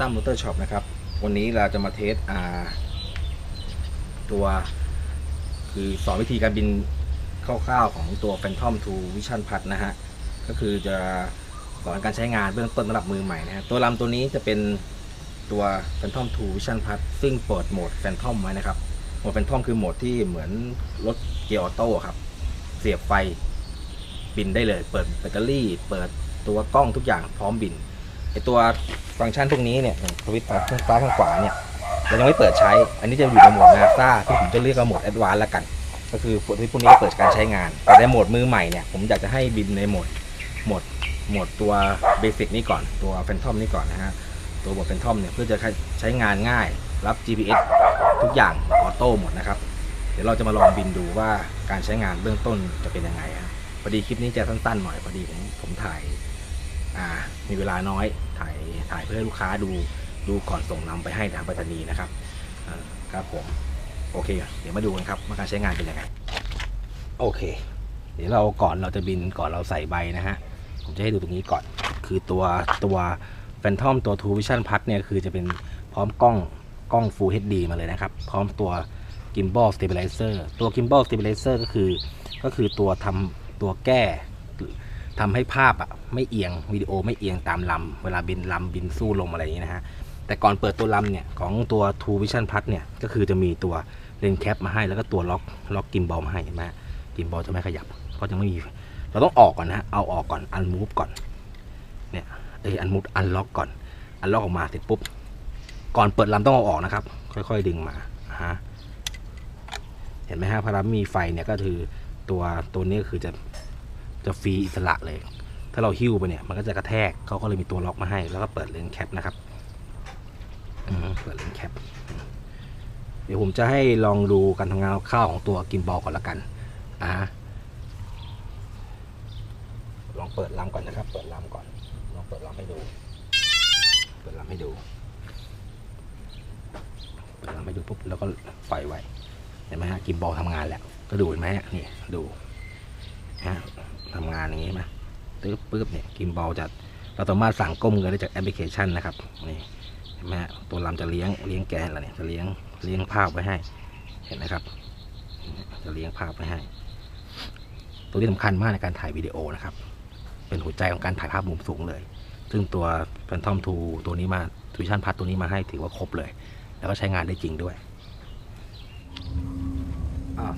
ตั้มมอเตอร์ช็อปนะครับ วันนี้เราจะมาเทสอาตัวคือสอนวิธีการบินคร่าวๆของตัว Phantom 2 Vision Plus นะฮะ ก็คือจะสอนการใช้งานเบื้องต้นสำหรับมือใหม่นะฮะ ตัวลำตัวนี้จะเป็นตัว Phantom 2 Vision Plus ซึ่งเปิดโหมด Phantom ไว้นะครับ โหมด Phantom คือโหมดที่เหมือนรถเกียร์ออโต้ครับ เสียบไฟบินได้เลย เปิดแบตเตอรี่ เปิดตัวกล้องทุกอย่างพร้อมบิน ไอตัวฟังก์ชันพวกนี้เนี่ยสวิตช์ข้างซ้ายข้างขวาเนี่ยเรายังไม่เปิดใช้ อันนี้จะอยู่ในโหมดนาซาที่ผมจะเรียกว่าโหมดแอดวานซ์ละกัน ก็คือพวกที่พวกนี้เปิดการใช้งาน แต่ในโหมดมือใหม่เนี่ยผมอยากจะให้บินในโหมดโหมดโหมดตัวเบสิกนี้ก่อนตัวแฟนทอมนี่ก่อนนะฮะตัวโหมดแฟนทอมเนี่ยเพื่อจะใช้งานง่ายรับ GPS ทุกอย่างออโต้หมดนะครับ เดี๋ยวเราจะมาลองบินดูว่าการใช้งานเบื้องต้นจะเป็นยังไงฮะพอดีคลิปนี้จะสั้นๆหน่อยพอดีผมผมถ่าย อ่ามีเวลาน้อยถ่ายถ่ายเพื่อลูกค้าดูดูก่อนส่งนำไปให้ทางไปรษณีย์นะครับครับผมโอเค เดี๋ยวมาดูกันครับว่าการใช้งานเป็นยังไงโอเค เดี๋ยวเราก่อนเราจะบินก่อนเราใส่ใบนะฮะผมจะให้ดูตรงนี้ก่อน คือตัวตัว Phantom ตัว True Vision Plus เนี่ยคือจะเป็นพร้อมกล้องกล้อง Full HD มาเลยนะครับ พร้อมตัว Gimbal Stabilizer ตัว Gimbal Stabilizer ก็คือ ก็คือตัวทำตัวแก้ ทำให้ภาพอะไม่เอียงวิดีโอไม่เอียงตามลำเวลาบินลำบินสู้ลมอะไรอย่างนี้นะฮะแต่ก่อนเปิดตัวลำเนี่ยของตัว True Vision Plus เนี่ยก็คือจะมีตัวเลนแคปมาให้แล้วก็ตัวล็อกล็อกกิมบอลมาให้เห็นไหมกิมบอลจะไม่ขยับเพราะยังไม่มีเราต้องออกก่อนนะฮะเอาออกก่อนอันมูฟก่อนเนี่ยเอยอันมูฟอันล็อกก่อน อันล็อกออกมาเสร็จปุ๊บก่อนเปิดลำต้องเอาออกนะครับ ค่อยๆดึงมาฮะเห็นไหมฮะพอเรามีไฟเนี่ยก็คือตัวตัวนี้ก็คือจะ จะฟรีอิสระเลย ถ้าเราหิ้วไปเนี่ยมันก็จะกระแทกเขาก็เลยมีตัวล็อกมาให้ แล้วก็เปิดเลนส์แคปนะครับเปิดเลนส์แคปเดี๋ยวผมจะให้ลองดูการทำงานคร่าวของตัวกินบอลก่อนละกันอ่าลองเปิดลำก่อนนะครับ เปิดลำก่อน ลองเปิดลำให้ดู เปิดลำให้ดู เปิดลำให้ดูปุ๊บแล้วก็ปล่อยไว้เห็นไหมฮะกินบอลทำงานแล้ว ก็ดูเห็นไหมฮะนี่ดูฮะ ทำงานอย่างนี้ไหมตึ๊บปึ๊บเนี่ยกิมบอลจะเราสามารถสั่งก้มเงินได้จากแอปพลิเคชันนะครับนี่เห็นไหมฮะตัวลำจะเลี้ยงเลี้ยงแกนแล้วเนี่ยจะเลี้ยงเลี้ยงภาพไว้ให้ เห็นไหมครับ จะเลี้ยงภาพไว้ให้ ตัวนี้สำคัญมากในการถ่ายวิดีโอนะครับ เป็นหัวใจของการถ่ายภาพมุมสูงเลย ซึ่งตัว Phantom 2 ตัวนี้มาทูชันพัทตัวนี้มาให้ถือว่าครบเลย แล้วก็ใช้งานได้จริงด้วยอ่า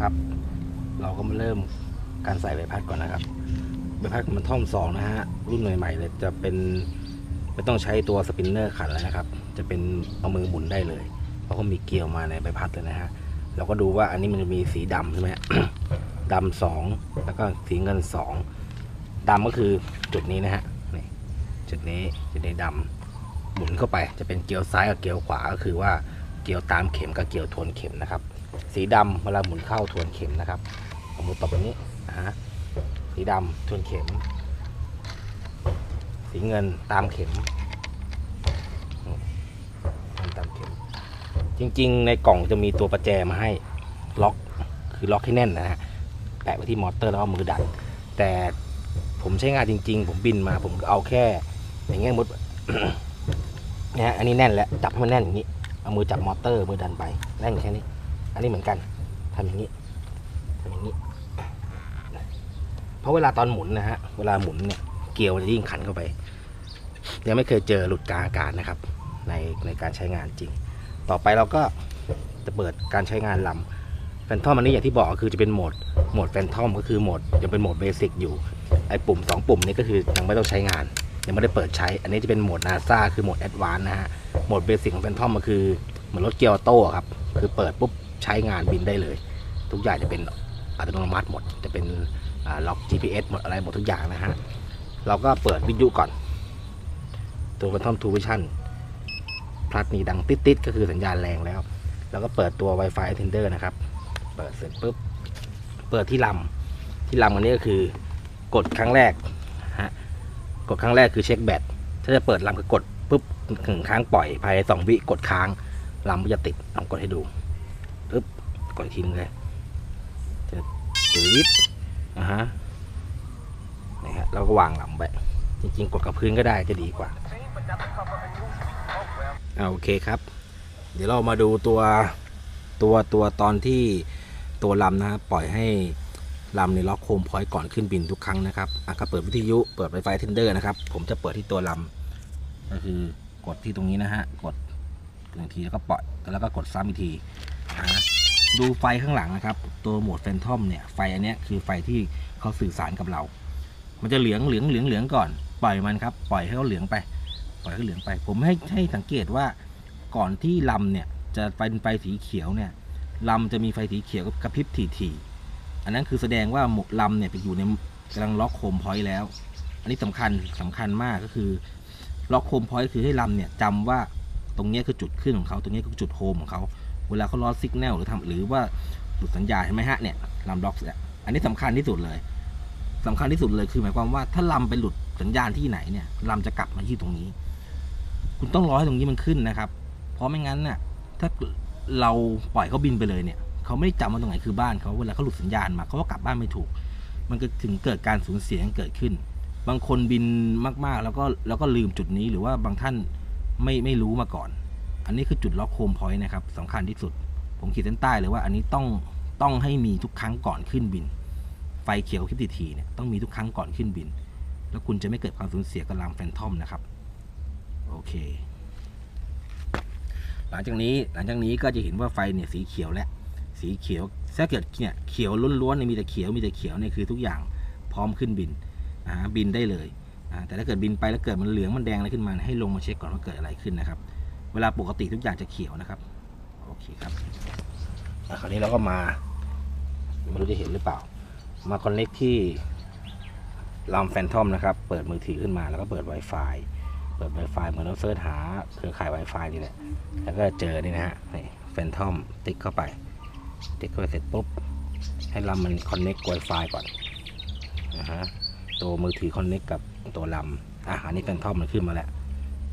ครับ เราก็มาเริ่ม การใส่ใบพัดก่อนนะครับใบพัดมันท่อมสองนะฮะรุ่นใหม่ๆเลยจะเป็นไม่ต้องใช้ตัวสปินเนอร์ขันแล้วนะครับ จะเป็นเอามือหมุนได้เลย เพราะเขามีเกลียวมาในใบพัดเลยนะฮะเราก็ดูว่าอันนี้มันจะมีสีดำใช่ไหมดำสองแล้วก็สีเงินสองดำก็คือจุดนี้นะฮะนี่จุดนี้จุดนี้ดำหมุนเข้าไปจะเป็นเกลียวซ้ายกับเกลียวขวาก็คือว่าเกลียวตามเข็มกับเกลียวทวนเข็มนะครับ สีดำเวลาหมุนเข้าทวนเข็มนะครับเอามือตบแบบนี้ นะฮะสีดำทวนเข็ม สีเงินตามเข็มตามเข็ม จริง ๆ ในกล่องจะมีตัวประแจมาให้ล็อกคือล็อกให้แน่นนะฮะแปะไว้ที่มอเตอร์แล้วก็มือดันแต่ผมใช้งานจริง ๆ ผมบินมาผมเอาแค่ อย่างเงี้ยมุดเนี่ยฮะอันนี้แน่นแล้วจับให้มันแน่นอย่างนี้เอามือจับมอเตอร์มือดันไปแน่นแค่นี้ อันนี้เหมือนกันทำอย่างนี้ทำอย่างนี้ เพราะเวลาตอนหมุนนะฮะเวลาหมุนเนี่ยเกลียวจะยิ่งขันเข้าไป ยังไม่เคยเจอหลุดกลางอากาศนะครับ ในในการใช้งานจริง ต่อไปเราก็จะเปิดการใช้งานลำแฟนทอมอันนี้อย่างที่บอกคือจะเป็นโหมดโหมดแฟนทอมก็คือโหมดยังเป็นโหมดเบสิกอยู่ไอ้ปุ่ม 2 ปุ่มนี้ก็คือยังไม่ต้องใช้งาน ยังไม่ได้เปิดใช้ อันนี้จะเป็นโหมดนาซาคือโหมดแอดวานซ์นะฮะโหมดเบสิกของแฟนทอมก็คือเหมือนรถเกียร์ออโต้ครับคือเปิดปุ๊บใช้งานบินได้เลย ทุกอย่างจะเป็นอัตโนมัติหมดจะเป็น ล็อก GPS หมดอะไรหมดทุกอย่างนะฮะ เราก็เปิดวิทยุก่อน ตัว Phantom 2 Vision พลัดนี่ดังติดๆก็คือสัญญาณแรงแล้ว แล้วก็เปิดตัว Wi-Fi Tender นะครับ เปิดเสร็จปุ๊บ เปิดที่ลำที่ลำอันนี้ก็คือกดครั้งแรกฮะ กดครั้งแรกคือเช็คแบต ถ้าจะเปิดลำคือกดปุ๊บหนึ่งครั้งปล่อยภายในสองวิกดค้างลำก็จะติดลองกดให้ดูปึ๊บกดอีกทีนึงเลยจะติด อ่าฮะนี่ฮะเราก็วางหลังไปจริงๆ กดกับพื้นก็ได้จะดีกว่าเอาโอเคครับ เดี๋ยวเรามาดูตัวตัวตัวตอนที่ตัวลำนะครับปล่อยให้ลำในล็อกโคมพอยต์ก่อนขึ้นบินทุกครั้งนะครับอะก็เปิดวิทยุเปิดไฟไฟเทนเดอร์นะครับ ผมจะเปิดที่ตัวลำก็คือกดที่ตรงนี้นะฮะกดหนึ่งทีแล้วก็ปล่อยแล้วก็กดซ้ำอีกทีอ่า ดูไฟข้างหลังนะครับ ตัวโหมดแฟนทอมเนี่ยไฟอันนี้คือไฟที่เขาสื่อสารกับเรา มันจะเหลืองเหลืองเหลืองเหลืองก่อน ปล่อยมันครับปล่อยให้เขาเหลืองไป ปล่อยให้เหลืองไป ผมให้ให้สังเกตว่าก่อนที่ลำเนี่ยจะเป็นไฟสีเขียวเนี่ยลำจะมีไฟสีเขียวกระพริบถี่ๆอันนั้นคือแสดงว่าหมกลำเนี่ยไปอยู่ในกำลังล็อกโคมพอยต์แล้ว อันนี้สำคัญสำคัญมากก็คือล็อกโคมพอยต์คือให้ลำเนี่ยจำว่าตรงนี้คือจุดขึ้นของเขาตรงนี้คือจุดโฮมของเขา เวลาเขาลอสซิกแนลหรือทำหรือว่าหลุดสัญญาณเห็นไหมฮะเนี่ยลำล็อกเนี่ยอันนี้สำคัญที่สุดเลยสำคัญที่สุดเลยคือหมายความว่าถ้าลำไปหลุดสัญญาณที่ไหนเนี่ยลำจะกลับมาที่ตรงนี้ คุณต้องรอให้ตรงนี้มันขึ้นนะครับ เพราะไม่งั้นเน่ะถ้าเราปล่อยเขาบินไปเลยเนี่ยเขาไม่ได้จำว่าตรงไหนคือบ้านเขาเวลาเขาหลุดสัญญาณมาเขาก็กลับบ้านไม่ถูก มันก็ถึงเกิดการสูญเสียเกิดขึ้น บางคนบินมากๆ แล้วก็แล้วก็ลืมจุดนี้หรือว่าบางท่านไม่ไม่รู้มาก่อน อันนี้คือจุดล็อกโคมพอยต์นะครับสำคัญที่สุด ผมขีดเส้นใต้เลยว่าอันนี้ต้องต้องให้มีทุกครั้งก่อนขึ้นบิน ไฟเขียวคิดทีเนี่ยต้องมีทุกครั้งก่อนขึ้นบิน แล้วคุณจะไม่เกิดความสูญเสียกับลำแฟนทอมนะครับ โอเค หลังจากนี้หลังจากนี้ก็จะเห็นว่าไฟเนี่ยสีเขียวแล้วสีเขียวถ้าเกิดเนี่ยเขียวล้วนๆเนี่ยมีแต่เขียวมีแต่เขียวเนี่ยคือทุกอย่างพร้อมขึ้นบินอ่าบินได้เลยแต่ถ้าเกิดบินไปแล้วเกิดมันเหลืองมันแดงอะไรขึ้นมาให้ลงมาเช็คก่อนว่าเกิดอะไรขึ้นนะครับ เวลาปกติทุกอย่างจะเขียวนะครับ โอเคครับอะคราวนี้เราก็มาไม่รู้จะเห็นหรือเปล่า มาคอนเน็กที่ลำแฟนทอมนะครับ เปิดมือถือขึ้นมาแล้วก็เปิด Wi-Fi เปิด Wi-Fi เหมือนเราเสิร์ชหาเครือข่าย Wi-Fi นี่แหละ แล้วก็เจอนี่นะฮะนี่แฟนทอมติ๊กเข้าไป ติ๊กเข้าไปเสร็จปุ๊บ ให้ลำมันคอนเน็ก Wi-Fi ก่อนนะฮะตัวมือถือคอนเน็กกับตัวลำอะอันนี้แฟนทอมมันขึ้นมาแล้ว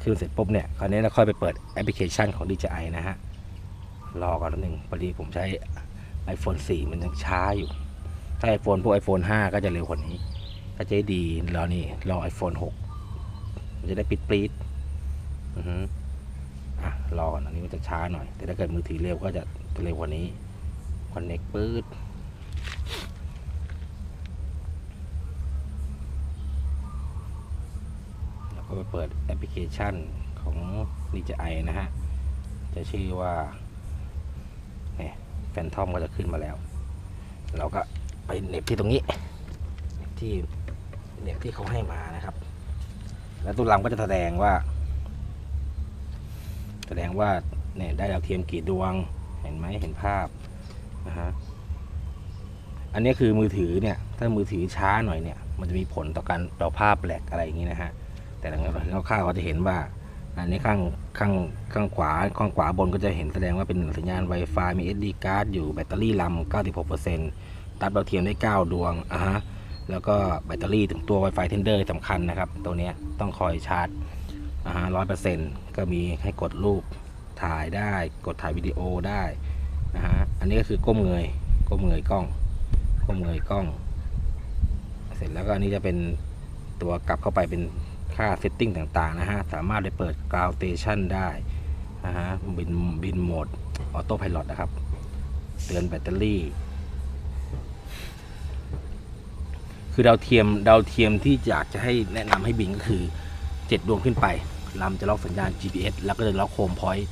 ขึ้นเสร็จปุ๊บเนี่ยคราวนี้เราค่อยไปเปิดแอปพลิเคชันของ DJI นะฮะ รอก่อนนิดนึงพอดีผมใช้ iPhone 4 มันยังช้าอยู่ ถ้า iPhone พวก iPhone 5 ก็จะเร็วกว่านี้ก็จะได้ดีรอนี่รอ iPhone 6 มันจะได้ปิดปรีดอือฮึอะรอก่อนอันนี้มันจะช้าหน่อย แต่ถ้าเกิดมือถือเร็วก็จะเร็วกว่านี้คอนเน็กปื๊ดแล้ว ก็ไปเปิดแอปพลิเคชันของ DJI นะฮะ จะชื่อว่าเนี่ยแฟนทอมก็จะขึ้นมาแล้ว เราก็ไปเน็บที่ตรงนี้ที่เน็บที่เขาให้มานะครับ แล้วตัวลำก็จะแสดงว่า แสดงว่าเนี่ยได้ดาวเทียมกี่ดวงเห็นไหมเห็นภาพนะฮะอันนี้คือมือถือเนี่ย ถ้ามือถือช้าหน่อยเนี่ย มันจะมีผลต่อการต่อภาพแหลกอะไรอย่างนี้นะฮะ แต่หลังจากนั้นคร่าวๆก็จะเห็นว่าอันนี้ข้างข้างข้างขวาข้างขวาบนก็จะเห็นแสดงว่าเป็นสัญญาณ Wi-Fi มี SD card อยู่แบตเตอรี่ลำ96%ตัดดาวเทียมได้ 9 ดวงอะฮะแล้วก็แบตเตอรี่ถึงตัว Wi-Fi Tender สำคัญนะครับ ตัวนี้ต้องคอยชาร์จอ่าฮะร้อยเปอร์เซ็นต์ก็มีให้กดรูปถ่ายได้ กดถ่ายวิดีโอได้นะฮะอันนี้ก็คือก้มเงยก้มเงยกล้องก้มเงยกล้อง เสร็จแล้วก็อันนี้จะเป็นตัวกลับเข้าไปเป็น ค่าเซตติ้งต่างๆนะฮะ สามารถไปเปิด Ground Station ได้นะฮะบินบินโหมดออโต้พ l o t นะครับ เตือนแบตเตอรี่ คือดาวเทียมดาวเทียมที่อยากจะให้แนะนำให้บินก็คือ7ดวงขึ้นไปลำจะล็อกสัญญาณ GPS แล้วก็จะล็อกโฮมพอยต์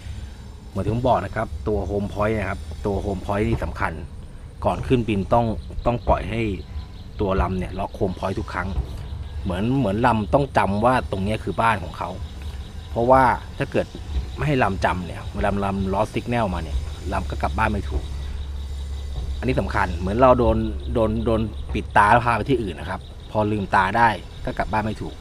เหมือนที่ผมบอกนะครับ ตัวโฮมพอยต์นะครับ ตัวโฮมพอยต์นี่สำคัญ ก่อนขึ้นบินต้องต้องปล่อยให้ตัวลำเนี่ยล็อกโฮมพอยต์ทุกครั้ง เหมือนเหมือนลำต้องจำว่าตรงนี้คือบ้านของเขา เพราะว่าถ้าเกิดไม่ให้ลำจำเนี่ยเวลาลำลอสซิกแนลมาเนี่ยลำก็กลับบ้านไม่ถูก อันนี้สำคัญเหมือนเราโดนโดนโดนปิดตาแล้วพาไปที่อื่นนะครับ พอลืมตาได้ก็กลับบ้านไม่ถูก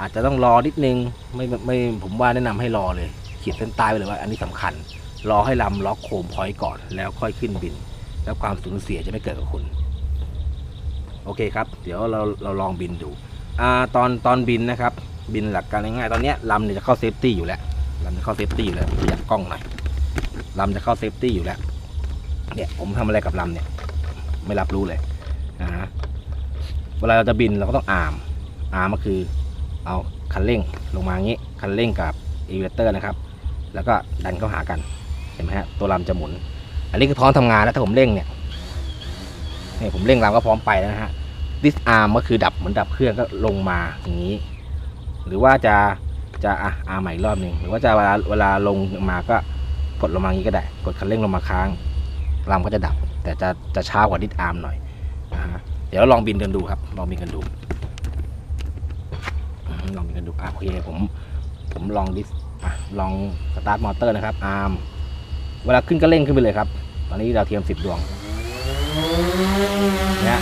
อาจจะต้องรอนิดนึงไม่ไม่ผมว่าแนะนำให้รอเลยขีดเส้นใต้ไปเลยว่า อันนี้สำคัญ รอให้ลำล็อกโคมพอยต์ก่อน แล้วค่อยขึ้นบิน แล้วความสูญเสียจะไม่เกิดกับคุณ โอเคครับ เดี๋ยวเราเราลองบินดูอ่าตอนตอนบินนะครับ บินหลักการง่ายๆตอนเนี้ยลำเนี่ยจะเข้าเซฟตี้อยู่แล้วลำจะเข้าเซฟตี้อยู่แล้วขยับกล้องหน่อยลำจะเข้าเซฟตี้อยู่แล้วเนี่ยผมทำอะไรกับลำเนี่ย ไม่รับรู้เลยนะฮะเวลาเราจะบินเราก็ต้องอาร์มอาร์มก็คือเอาคันเร่งลงมาอย่างนี้คันเร่งกับอีเวเตอร์นะครับ แล้วก็ดันเข้าหากันเห็นไหมฮะตัวลำจะหมุน อันนี้คือพร้อมทำงานแล้วถ้าผมเร่งเนี่ย นี่ผมเร่งลำก็พร้อมไปแล้วนะฮะดิสอาร์มก็คือดับเหมือนดับเครื่องก็ลงมาอย่างนี้ หรือว่าจะจะอะอาร์ใหม่อีกรอบหนึ่งหรือว่าจะเวลาเวลาลงมาก็กดลงมาอย่างนี้ก็ได้ กดคันเร่งลงมาค้างลำก็จะดับ แต่จะจะช้ากว่าดิสอาร์มหน่อยนะฮะเดี๋ยวลองบินกันดูครับ ลองบินกันดูลองบินกันดูอะโอเคผมผมลองดิสอะลองสตาร์ทมอเตอร์นะครับอาร์มเวลาขึ้นก็เร่งขึ้นไปเลยครับ ตอนนี้ดาเทียมสิบดวง เนี่ย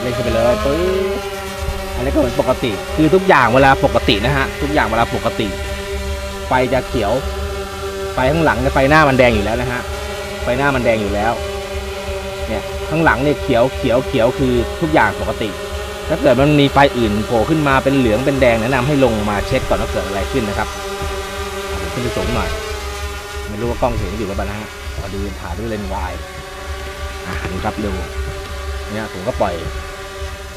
เร่งขึ้นไปเลยปึ๊บอันนี้ก็เหมือนปกติ คือทุกอย่างเวลาปกตินะฮะ ทุกอย่างเวลาปกติ ไฟจะเขียว ไฟข้างหลังไฟหน้ามันแดงอยู่แล้วนะฮะ ไฟหน้ามันแดงอยู่แล้ว เนี่ยข้างหลังเนี่ยเขียวเขียวเขียวคือทุกอย่างปกติ ถ้าเกิดมันมีไฟอื่นโผล่ขึ้นมาเป็นเหลืองเป็นแดงแนะนำให้ลงมาเช็คก่อนว่าเกิดอะไรขึ้นนะครับขึ้นไปสูงหน่อย ไม่รู้ว่ากล้องเห็นอยู่หรือเปล่านะฮะขอดูถ่ายด้วยเลนส์วายอะดูครับดูเนี่ยผมก็ปล่อย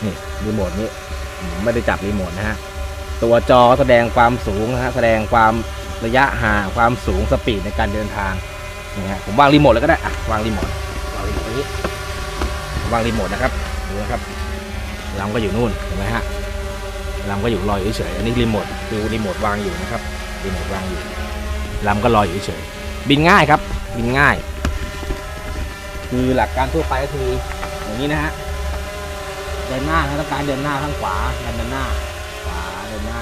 นี่รีโมทนี้ผมไม่ได้จับรีโมทนะฮะตัวจอแสดงความสูงนะฮะแสดงความระยะห่างความสูงสปีดในการเดินทางนี่ฮะผมวางรีโมทเลยก็ได้อะวางรีโมทวางรีโมทนี้วางรีโมทนะครับดูนะครับลำก็อยู่นู่นเห็นไหมฮะลำก็อยู่ลอยอยู่เฉยๆอันนี้รีโมทดูรีโมทวางอยู่นะครับรีโมทวางอยู่ลำก็ลอยอยู่เฉยๆ บินง่ายครับ บินง่าย คือหลักการทั่วไปก็คืออย่างนี้นะฮะเดินหน้าต้องการเดินหน้าข้างขวาดันเดินหน้า ขวาเดินหน้า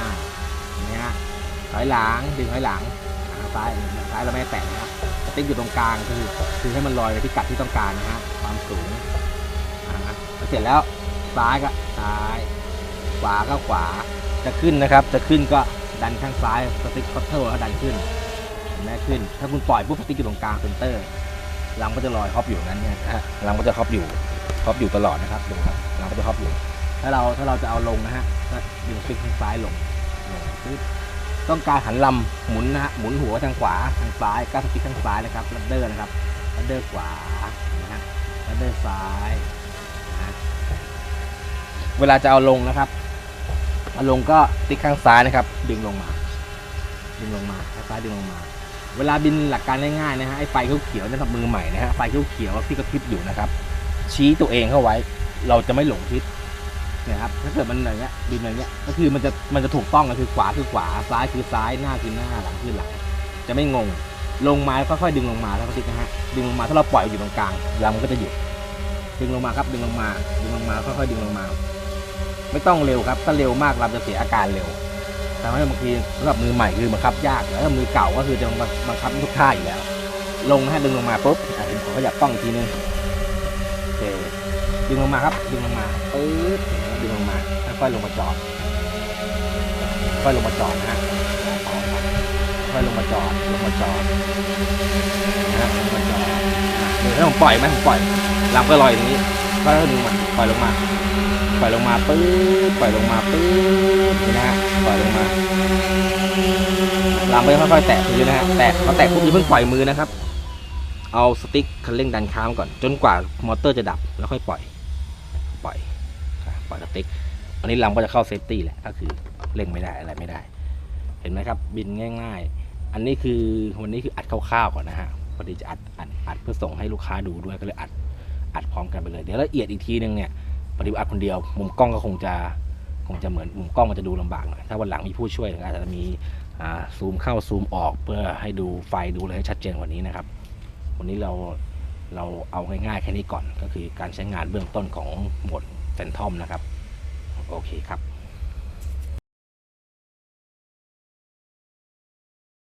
อย่างนี้ฮะถอยหลังดึงถอยหลังซ้ายซ้ายเราไม่ได้แตะนะครับติ๊กอยู่ตรงกลางคือคือให้มันลอยไปที่กัดที่ต้องการนะฮะความสูงอ่าแล้วเสร็จแล้วซ้ายก็ซ้าย ขวาก็ขวาจะขึ้นนะครับ จะขึ้นก็ดันข้างซ้ายสติ๊กคอตเทอร์ก็ดันขึ้น เห็นไหมขึ้น ถ้าคุณปล่อยปุ๊บติ๊กอยู่ตรงกลางเซนเตอร์ลำก็จะลอยฮอปอยู่นั้นเนี่ยนะฮะลำก็จะฮอปอยู่ฮอปอยู่ตลอดนะครับดูครับลำก็จะฮอปอยู่ ถ้าเราถ้าเราจะเอาลงนะฮะก็ดึงสติ๊กทางซ้ายลงลงปึ๊บต้องการหันลำหมุนนะฮะหมุนหัวทางขวาทางซ้ายก็สติ๊กทางซ้ายนะครับลัดเดอร์นะครับลัดเดอร์ขวานะฮะลัดเดอร์ซ้ายนะฮะเวลาจะเอาลงนะครับเอาลงก็ติ๊กข้างซ้ายนะครับ ดึงลงมา ดึงลงมาข้างซ้ายดึงลงมา เวลาบินหลักการง่ายๆนะฮะไอ้ไฟเขียวๆเนี่ยสำหรับมือใหม่นะฮะไฟเขียวๆที่กระพริบอยู่นะครับ ชี้ตัวเองเข้าไว้ เราจะไม่หลงทิศนี่ยครับถ้าเกิดมันอย่างเงี้ยบินอย่างเงี้ยก็คือมันจะมันจะถูกต้องก็คือขวาคือขวาซ้ายคือซ้ายหน้าคือหน้าหลังคือหลัง จะไม่งงลงมาค่อยๆดึงลงมาแล้วก็ติดนะฮะดึงลงมาถ้าเราปล่อยอยู่ตรงกลางลำมันก็จะหยุดดึงลงมาครับดึงลงมาดึงลงมาค่อยๆดึงลงมา ไม่ต้องเร็วครับถ้าเร็วมากลำจะเสียอาการเร็ว ทำให้บางทีสำหรับมือใหม่คือบังคับยากแล้วมือเก่าก็คือจะบังคับทุกท่าอยู่แล้ว ลงนะฮะดึงลงมาปุ๊บอะผมขยับกล้องทีนึงโอเคดึงลงมาครับ ดึงลงมาปึ๊บดึงลงมาค่อยลงมาจอดค่อยลงมาจอดนะฮะค่อยลงมาจอดลงมาจอดนะฮะลงมาจอดเดี๋ยวถ้าผมปล่อยไหมผมปล่อยลำก็ลอยอย่างนี้ก็ดึงมาปล่อยลงมา ปล่อยลงมาปึ๊บปล่อยลงมาปึ๊บนะฮะ ปล่อยลงมาลำไปค่อยๆแตะพื้นนะฮะแตะพอแตะปุ๊บอย่าเพิ่งปล่อยมือนะครับ เอาสติ๊กคันเร่งดันค้างก่อน จนกว่ามอเตอร์จะดับแล้วค่อยปล่อย ปล่อยปล่อยสติ๊กอันนี้ลำก็จะเข้าเซฟตี้แหละก็คือเร่งไม่ได้อะไรไม่ได้ เห็นไหมครับ บินง่าย ๆ อันนี้คือวันนี้คืออัดคร่าวๆก่อนนะฮะพอดีจะอัดอัดอัดเพื่อส่งให้ลูกค้าดูด้วยก็เลยอัดอัดพร้อมกันไปเลย เดี๋ยวละเอียดอีกทีนึงเนี่ยปฏิบัติคนเดียว มุมกล้องก็คงจะ คงจะเหมือนมุมกล้องมันจะดูลำบากหน่อยถ้าวันหลังมีผู้ช่วยอาจจะมีซูมเข้าซูมออกเพื่อให้ดูไฟดูอะไรให้ชัดเจนกว่านี้นะครับ วันนี้เราเราเอาง่ายๆแค่นี้ก่อนก็คือการใช้งานเบื้องต้นของโหมดแฟนทอมนะครับ โอเคครับ